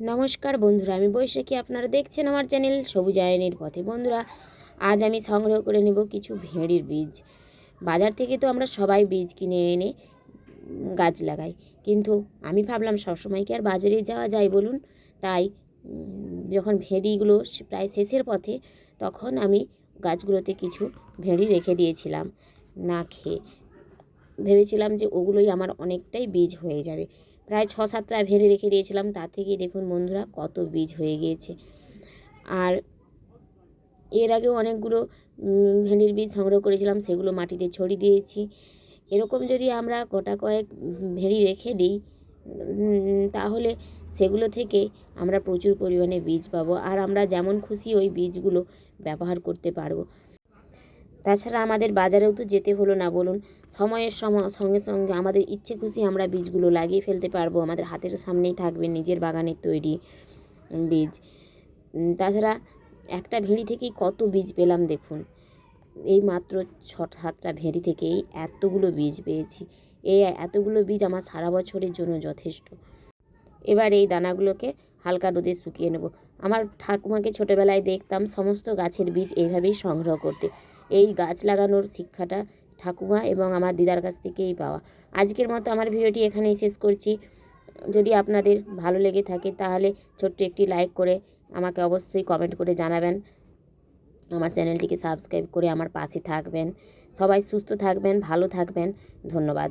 নমস্কার বন্ধুরা, আমি বৈশাখী। আপনারা দেখছেন আমার চ্যানেল সবুজ আয়নের পথে। বন্ধুরা, আজ আমি সংগ্রহ করে নেব কিছু ভেঁড়ির বীজ। বাজার থেকে তো আমরা সবাই বীজ কিনে এনে গাছ লাগাই। কিন্তু আমি ভাবলাম সবসময় কি আর বাজারে যাওয়া যায় বলুন? তাই যখন ভেঁড়িগুলো প্রায় শেষের পথে, তখন আমি গাছগুলোতে কিছু ভেঁড়ি রেখে দিয়েছিলাম, না খেয়ে। ভেবেছিলাম যে ওগুলোই আমার অনেকটাই বীজ হয়ে যাবে। প্রায় ছ সাতটা ভেড়ে রেখে দিয়েছিলাম তা থেকেই দেখুন বন্ধুরা কত বীজ হয়ে গিয়েছে। আর এর আগেও অনেকগুলো উম, ভেন্ডির বীজ সংগ্রহ করেছিলাম সেগুলো মাটিতে ছড়িয়ে দিয়েছি। এরকম যদি আমরা গোটা কয়েক ভেড়ি রেখে দিই তাহলে সেগুলো থেকে আমরা প্রচুর পরিমাণে বীজ পাবো। আর আমরা যেমন খুশি ওই বীজগুলো ব্যবহার করতে পারব। তাছাড়া আমাদের বাজারেও তো যেতে হলো না, বলুন। সময়ের সম- সঙ্গে সঙ্গে আমাদের ইচ্ছে খুশি আমরা বীজগুলো লাগিয়ে ফেলতে পারব। আমাদের হাতের সামনেই থাকবে নিজের বাগানের তৈরি বীজ। তাছাড়া একটা ভেড়ি থেকেই কত বীজ পেলাম দেখুন। এই মাত্র ছ, সাতটা ভেড়ি থেকেই এতগুলো বীজ পেয়েছি। এই এতগুলো বীজ আমার সারা বছরের জন্য যথেষ্ট। এবার এই দানাগুলোকে হালকা রোদে শুকিয়ে নেব। আমার ঠাকুমাকে ছোটোবেলায় দেখতাম সমস্ত গাছের বীজ এইভাবেই সংগ্রহ করতে। এই গাছ লাগানোর শিক্ষাটা ঠাকুমা এবং আমার দিদার কাছ থেকেই পাওয়া। আজকের মতো আমার ভিডিওটি এখানেই শেষ করছি। যদি আপনাদের ভালো লেগে থাকে তাহলে ছোট্ট একটি লাইক করে আমাকে অবশ্যই কমেন্ট করে জানাবেন। আমার চ্যানেলটিকে সাবস্ক্রাইব করে আমার পাশে থাকবেন। সবাই সুস্থ থাকবেন, ভালো থাকবেন। ধন্যবাদ।